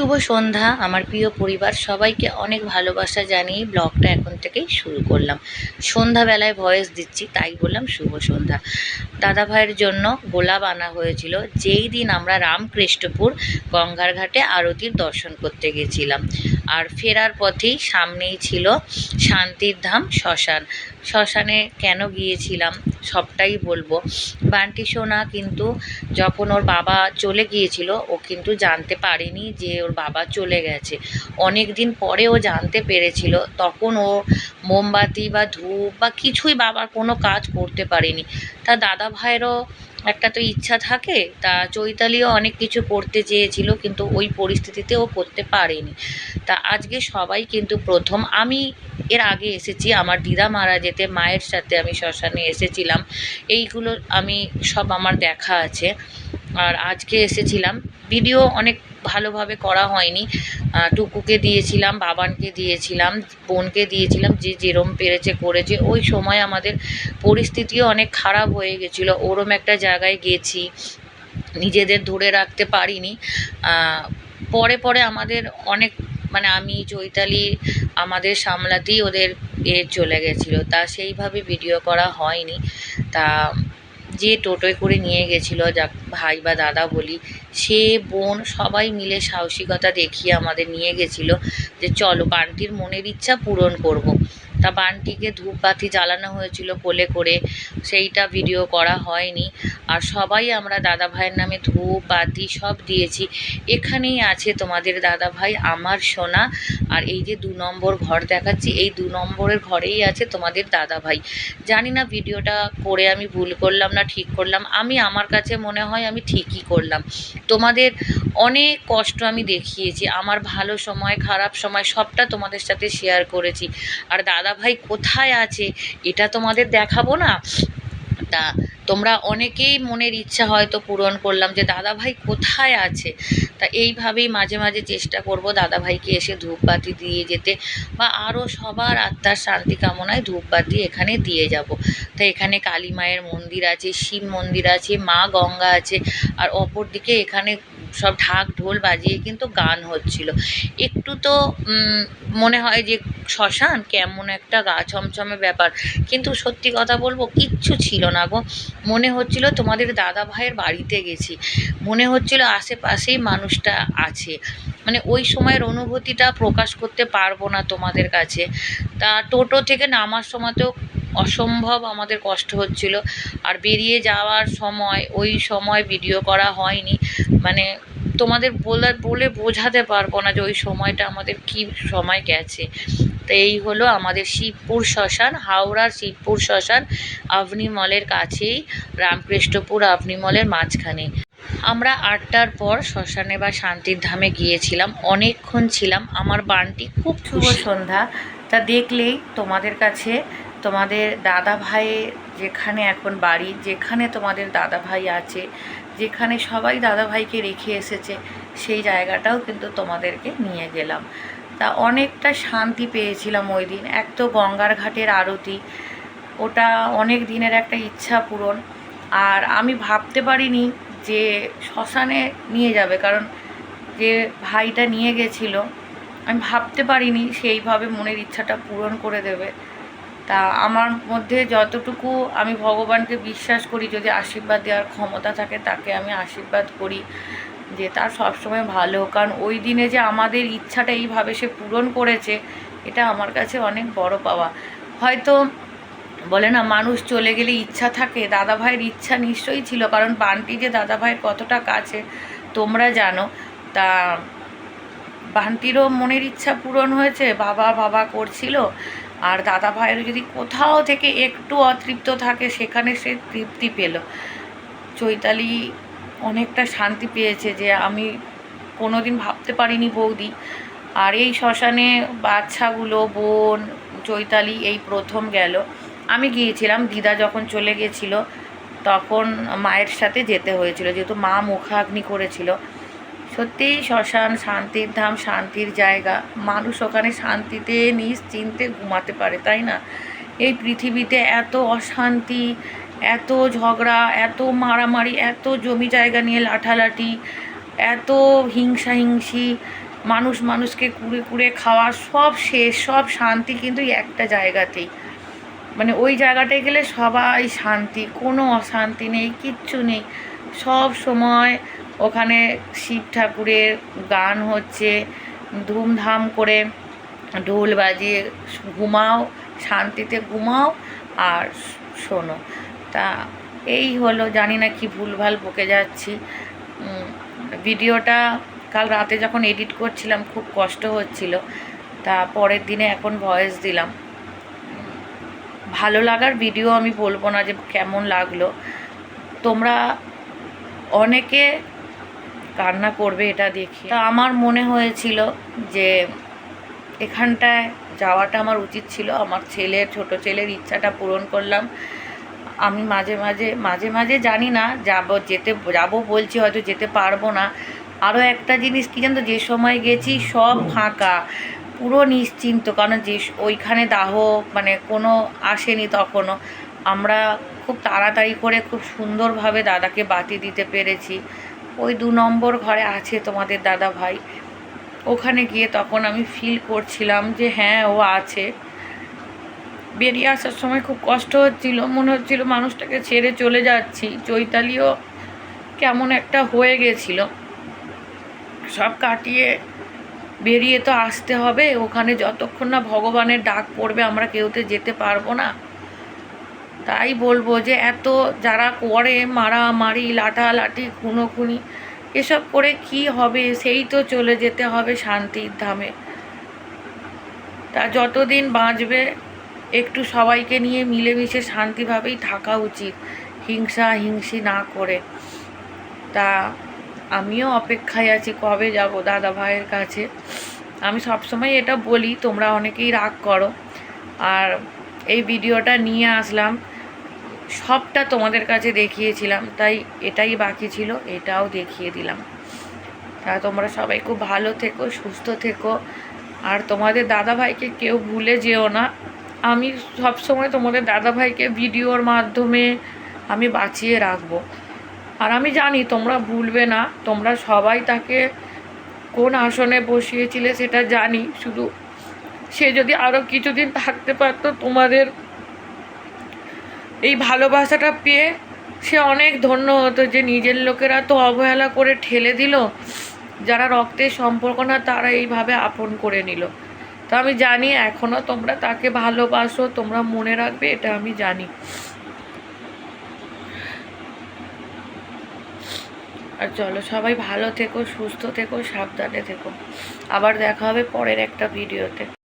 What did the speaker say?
শুভ সন্ধ্যা, আমার প্রিয় পরিবার। সবাইকে অনেক ভালোবাসা জানিয়ে ব্লগটা এখন থেকেই শুরু করলাম। সন্ধ্যাবেলায় ভয়েস দিচ্ছি, তাই বললাম শুভ সন্ধ্যা। দাদা ভাইয়ের জন্য গোলাপ আনা হয়েছিল। যেই দিন আমরা রামকৃষ্ণপুর গঙ্গার ঘাটে আরতির দর্শন করতে গেছিলাম। আর ফেরার পথেই সামনেই ছিল শান্তির ধাম শ্মশান। শ্মশানে কেন গিয়েছিলাম সবটাই বলব। বান্টি সোনা কিন্তু যখন ওর বাবা চলে গিয়েছিল, ও কিন্তু জানতে পারেনি যে ওর বাবা চলে গেছে। অনেক দিন পরে ও জানতে পেরেছিল, তখন ও মোমবাতি বা ধূপ বা কিছুই বাবার কোনো কাজ করতে পারেনি। তা দাদা ভাইয়েরও একটা তো ইচ্ছা থাকে, তা চৈতালিও অনেক কিছু করতে চেয়েছিল, কিন্তু ওই পরিস্থিতিতে ও করতে পারেনি। তা আজকে সবাই কিন্তু প্রথম, আমি এর আগে এসেছি, আমার দিদা মারা যেতে, মায়ের সাথে আমি শ্মশানে এসেছিলাম, এইগুলো আমি সব আমার দেখা আছে। আর আজকে এসেছিলাম ভিডিও অনেক ভালোভাবে করা হয়নি। টুকুকে দিয়েছিলাম, বাবানকে দিয়েছিলাম, বোনকে দিয়েছিলাম, যে যেরম পেরেছে করেছে। ওই সময় আমাদের পরিস্থিতিও অনেক খারাপ হয়ে গেছিল। ওরম একটা জায়গায় গেছি, নিজেদের ধরে রাখতে পারিনি। পরে পরে আমাদের অনেক মানে আমি, চৈতালি, আমাদের সামলাতেই ওদের এ চলে গেছিল। তা সেইভাবে ভিডিও করা হয়নি। তা যে টোটোয় করে নিয়ে গেছিল, যাক ভাই বা দাদা বলি, সে বোন সবাই মিলে সাহসিকতা দেখিয়ে আমাদের নিয়ে গেছিল যে চলো বান্টির মনের ইচ্ছা পূরণ করব। তা বান্টিকে ধূপবাতি জ্বালানো হয়েছিল কোলে করে, সেইটা ভিডিও করা হয়নি। আর সবাই আমরা দাদা ভাইয়ের নামে ধূপ, বাতি সব দিয়েছি। এখানেই আছে তোমাদের দাদা ভাই আমার সোনা। আর এই যে দু নম্বর ঘর দেখাচ্ছি, এই দু নম্বরের ঘরেই আছে তোমাদের দাদা ভাই জানি না ভিডিওটা করে আমি ভুল করলাম না ঠিক করলাম। আমি, আমার কাছে মনে হয় আমি ঠিকই করলাম। তোমাদের অনেক কষ্ট আমি দেখিয়েছি। আমার ভালো সময়, খারাপ সময় সবটা তোমাদের সাথে শেয়ার করেছি। আর দাদা ভাই কোথায় আছে? এটা তোমাদের দেখাবো না? তা তোমরা অনেকেই মনের ইচ্ছা হয়তো পূরণ করলাম যে, দাদা ভাই কোথায় আছে? তা এইভাবেই মাঝে মাঝে চেষ্টা করব দাদা ভাইকে এসে ধূপবাতি দিয়ে যেতে বা আরও সবার আত্মার শান্তি কামনায় ধূপবাতি এখানে দিয়ে যাব। তা এখানে কালী মায়ের মন্দির আছে, শিব মন্দির আছে, মা গঙ্গা আছে, আর অপর দিকে এখানে সব ঢাক ঢোল বাজিয়ে কিন্তু গান হচ্ছিল। একটু তো মনে হয় যে শ্মশান কেমন একটা গা ছমছমে ব্যাপার। কিন্তু সত্যি কথা বলব, কিচ্ছু ছিল না গো। মনে হচ্ছিল তোমাদের দাদা ভাইয়ের বাড়িতে গেছি। মনে হচ্ছিল আশেপাশেই মানুষটা আছে। মানে ওই সময়ের অনুভূতিটা প্রকাশ করতে পারব না তোমাদের কাছে। তা টোটো থেকে নামার সময়তেও অসম্ভব আমাদের কষ্ট হচ্ছিল। আর বেরিয়ে যাওয়ার সময় ওই সময় ভিডিও করা হয়নি। মানে তোমাদের বলে বলে বোঝাতে পারব না যে ওই সময়টা আমাদের কী সময় গেছে। তো এই হলো আমাদের শিবপুর শ্মশান হাওড়ার শিবপুর শ্মশান আভনি মলের কাছেই রামকৃষ্ণপুর আভনি মলের মাঝখানে। আমরা আটটার পর শ্মশানে বা শান্তির ধামে গিয়েছিলাম অনেকক্ষণ ছিলাম। আমার বানটি খুব শুভ সন্ধ্যা। তা দেখলেই তোমাদের কাছে তোমাদের দাদা ভাইয়ের যেখানে এখন বাড়ি, যেখানে তোমাদের দাদা ভাই আছে, যেখানে সবাই দাদা ভাইকে রেখে এসেছে, সেই জায়গাটাও কিন্তু তোমাদেরকে নিয়ে গেলাম। তা অনেকটা শান্তি পেয়েছিলাম ওই দিন। এক তো গঙ্গার ঘাটের আরতি, ওটা অনেক দিনের একটা ইচ্ছা পূরণ। আর আমি ভাবতে পারিনি যে শ্মশানে নিয়ে যাবে, কারণ যে ভাইটা নিয়ে গেছিল, আমি ভাবতে পারিনি সেইভাবে মনের ইচ্ছাটা পূরণ করে দেবে। তা আমার মধ্যে যতটুকু আমি ভগবানকে বিশ্বাস করি, যদি আশীর্বাদ দেওয়ার ক্ষমতা থাকে, তাকে আমি আশীর্বাদ করি যে তার সবসময় ভালো। কারণ ওই দিনে যে আমাদের ইচ্ছাটা এইভাবে সে পূরণ করেছে, এটা আমার কাছে অনেক বড় পাওয়া হয়তো বলে না, মানুষ চলে গেলে ইচ্ছা থাকে দাদা ভাইয়ের ইচ্ছা নিশ্চয়ই ছিল, কারণ বান্টি যে দাদা ভাইয়ের কতটা কাছে, তোমরা জানো তা বান্টিরও মনের ইচ্ছা পূরণ হয়েছে, বাবা বাবা করছিল আর দাদা ভাইয়ের যদি কোথাও থেকে একটু অতৃপ্ত থাকে, সেখানে সে তৃপ্তি পেল। চৈতালি অনেকটা শান্তি পেয়েছে যে আমি কোনো দিন ভাবতে পারিনি বৌদি। আর এই শ্মশানে বাচ্চাগুলো, বোন, চৈতালি এই প্রথম গেল। আমি গিয়েছিলাম, দিদা যখন চলে গেছিল, তখন মায়ের সাথে যেতে হয়েছিল, যেহেতু মা মুখাগ্নি করেছিল। সত্যিই শ্মশান, শান্তির ধাম, শান্তির জায়গা। মানুষ ওখানে শান্তিতে, নিশ্চিন্তে ঘুমাতে পারে, তাই না? এই পৃথিবীতে এত অশান্তি, এত ঝগড়া, এত মারামারি, এত জমি জায়গা নিয়ে লাঠালাঠি, এত হিংসা হিংসি মানুষ মানুষকে কুড়ে কুড়ে খাওয়া, সব শেষ, সব শান্তি কিন্তু একটা জায়গাতেই। মানে ওই জায়গাটায় গেলে সবাই শান্তি, কোনো অশান্তি নেই, কিচ্ছু নেই। সব সময় ওখানে শিব ঠাকুরের গান হচ্ছে, ধুমধাম করে ঢোল বাজিয়ে ঘুমাও, শান্তিতে ঘুমাও আর শোনো। তা এই হলো, জানি না কি ভুলভাল বকে যাচ্ছি। ভিডিওটা কাল রাতে যখন এডিট করছিলাম খুব কষ্ট হচ্ছিল, তা পরের দিনে এখন ভয়েস দিলাম। ভালো লাগার ভিডিও আমি বলব না যে কেমন লাগল। তোমরা অনেকে কান্না করবে এটা দেখে। তা আমার মনে হয়েছিল যে এখানটায় যাওয়াটা আমার উচিত ছিল। আমার ছেলের ছোট ছেলের ইচ্ছাটা পূরণ করলাম। আমি মাঝে মাঝে মাঝে মাঝে জানি না যাব যেতে যাব বলছি হয়তো যেতে পারব না। আরও একটা জিনিস কি জানো তো, যে সময় গেছি সব ফাঁকা। পুরো নিশ্চিন্ত কারণ যে ওইখানে দাহ মানে কোনো আসেনি তখনও। আমরা খুব তাড়াতাড়ি করে খুব সুন্দরভাবে দাদাকে বাতি দিতে পেরেছি। ওই দু নম্বর ঘরে আছে তোমাদের দাদা ভাই। ওখানে গিয়ে তখন আমি ফিল করছিলাম যে হ্যাঁ ও আছে। বেরিয়ে আসার সময় খুব কষ্ট হচ্ছিল, মনে হচ্ছিল মানুষটাকে ছেড়ে চলে যাচ্ছি। চৈতালিও কেমন একটা হয়ে গেছিল। সব কাটিয়ে বেরিয়ে তো আসতে হবে। ওখানে যতক্ষণ না ভগবানের ডাক পড়বে, আমরা কেউতে যেতে পারব না। তাই বলব যে এত যারা করে মারামারি, লাঠালাঠি, খুনোখুনি, এসব করে কি হবে? সেই তো চলে যেতে হবে শান্তির ধামে। তা যতদিন বাঁচবে, একটু সবাইকে নিয়ে মিলেমিশে শান্তিভাবেই থাকা উচিত, হিংসা হিংসি না করে। তা আমিও অপেক্ষায় আছি কবে যাব দাদা ভাইয়ের কাছে। আমি সবসময় এটা বলি, তোমরা অনেকেই রাগ করো। আর এই ভিডিওটা নিয়ে আসলাম। সবটা তোমাদের কাছে দেখিয়েছিলাম, তাই এটাই বাকি ছিল, এটাও দেখিয়ে দিলাম। তা তোমরা সবাই খুব ভালো থেকো, সুস্থ থেকো। আর তোমাদের দাদা ভাইকে কেউ ভুলে যেও না। আমি সবসময় তোমাদের দাদা ভাইকে ভিডিওর মাধ্যমে আমি বাঁচিয়ে রাখব। আর আমি জানি তোমরা ভুলবে না, তোমরা সবাই তাকে কোন আসনে বসিয়েছিলে সেটা জানি। শুধু সে যদি আরও কিছুদিন থাকতে পারতো তোমাদের এই ভালোবাসাটা পেয়ে সে অনেক ধন্য হতো যে নিজের লোকেরা তো অবহেলা করে ঠেলে দিল, যারা রক্তের সম্পর্ক না তারা এইভাবে আপন করে নিল। তো আমি জানি এখনও তোমরা তাকে ভালোবাসো, তোমরা মনে রাখবে, এটা আমি জানি। আর চলো, সবাই ভালো থেকো, সুস্থ থেকো, সাবধানে থেকো। আবার দেখা হবে পরের একটা ভিডিওতে।